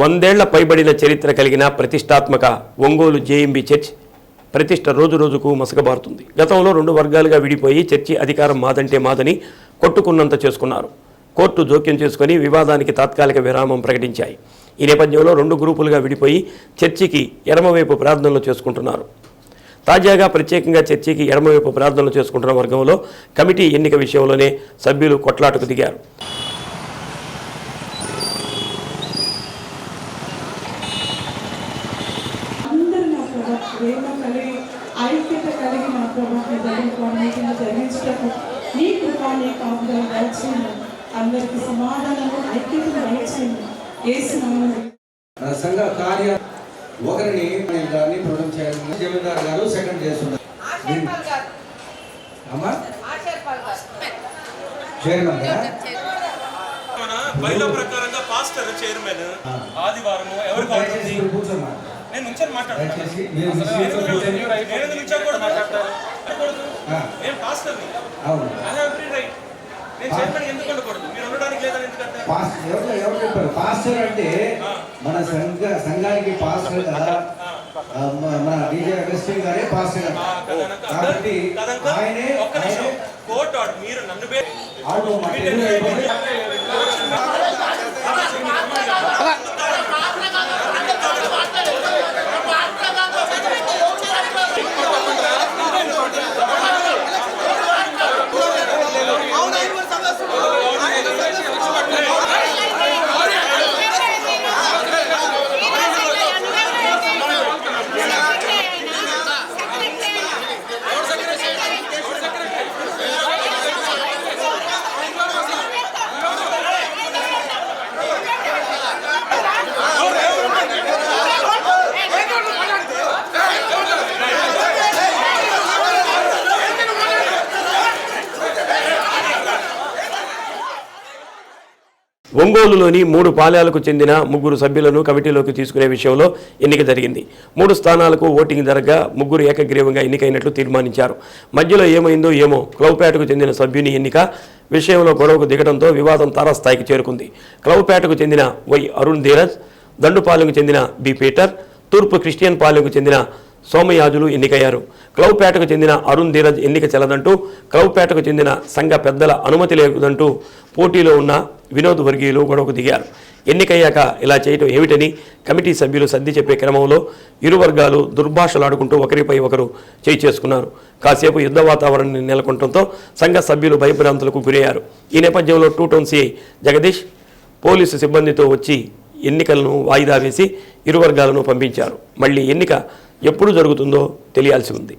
వందేళ్ళ పైబడిన చరిత్ర కలిగిన ప్రతిష్టాత్మక ఒంగోలు జేఎంబీ చర్చ్ ప్రతిష్ట రోజు రోజుకు మసకబారుతుంది. గతంలో రెండు వర్గాలుగా విడిపోయి చర్చి అధికారం మాదంటే మాదని కొట్టుకున్నంత చేసుకున్నారు. కోర్టు జోక్యం చేసుకుని వివాదానికి తాత్కాలిక విరామం ప్రకటించాయి. ఈ నేపథ్యంలో రెండు గ్రూపులుగా విడిపోయి చర్చికి ఎడమవైపు ప్రార్థనలు చేసుకుంటున్నారు. తాజాగా ప్రత్యేకంగా చర్చికి ఎడమవైపు ప్రార్థనలు చేసుకుంటున్న వర్గంలో కమిటీ ఎన్నిక విషయంలోనే సభ్యులు కొట్లాటకు దిగారు అందరూ నా ప్రభా ప్రేమ కలిగి ఐక్యత కలిగి నా ప్రభా మీ దగ్గర మీటింగ్ జరిగించటకు నీ కృప నీ కాపుదల దయచేయండి అందరికి సమాధానము ఐక్యతను దయచేయండి మన సంఘ కార్య ఒకరిని నేను గారిని ప్రొడక్ట్ చేయాలని జమీందార్ గారు సెకండ్ చేస్తున్నారు. అమ్మా? చైర్మన్ గారా? మన బైలో ప్రకారంగా పాస్టర్ చైర్మన్ ఆదివారం ఎవరికి అవుతుంది? నేను నుంచొని మాట్లాడతాను. నేను ఎందుకు మాట్లాడకూడదు ఆ, నేను పాస్టర్ని అవును. ఐ హావ్ ఎవ్రీ రైట్ నేను చైర్మన్ ఎందుకు ఉండకూడదు? మీరు ఉండడానికి లేదని ఎందుకంటే? పాస్ ఎవరు ఎవరు చెప్పారు? పాస్టర్ అంటే మన సంఘ సంఘానికి పాస్టర్ కదా? మన డీజే అగస్టిన్ గారే పాస్టర్ కాబట్టి ఆయనే ఒక్క నిమిషం. ఆయనే కోర్టు మీరు నన్ను ఒంగోలులోని మూడు పాలెలకు చెందిన ముగ్గురు సభ్యులను కమిటీలోకి తీసుకునే విషయంలో ఎన్నిక జరిగింది. మూడు స్థానాలకు ఓటింగ్ జరగగా ముగ్గురు ఏకగ్రీవంగా ఎన్నికైనట్లు తీర్మానించారు. మధ్యలో ఏమైందో ఏమో క్లౌపేటకు చెందిన సభ్యుని ఎన్నిక విషయంలో గొడవకు దిగడంతో వివాదం తారాస్థాయికి చేరుకుంది. క్లౌపేటకు చెందిన వై అరుణ్ ధీరజ్ దండుపాలెంకు చెందిన బి పీటర్ తూర్పు క్రిస్టియన్ పాలెంకు చెందిన సోమయాజులు ఎన్నికయ్యారు. క్లౌపేటకు చెందిన అరుణ్ ధీరజ్ ఎన్నిక చెల్లదంటూ క్లౌపేటకు చెందిన సంఘ పెద్దల అనుమతి లేదంటూ పోటీలో ఉన్న వినోద్ వర్గీయులు గొడవకు దిగారు. ఎన్నికయ్యాక ఇలా చేయటం ఏమిటని కమిటీ సభ్యులు సర్ది చెప్పే క్రమంలో ఇరు వర్గాలు దుర్భాషలాడుకుంటూ ఒకరిపై ఒకరు చేయి చేసుకున్నారు. కాసేపు యుద్ధ వాతావరణాన్ని నెలకొనడంతో సంఘ సభ్యులు భయభ్రాంతులకు గురయ్యారు. ఈ నేపథ్యంలో two town CI Jagadish police సిబ్బందితో వచ్చి ఎన్నికలను వాయిదా వేసి ఇరు వర్గాలను పంపించారు. మళ్ళీ ఎన్నిక ఎప్పుడు జరుగుతుందో తెలియాల్సి ఉంది.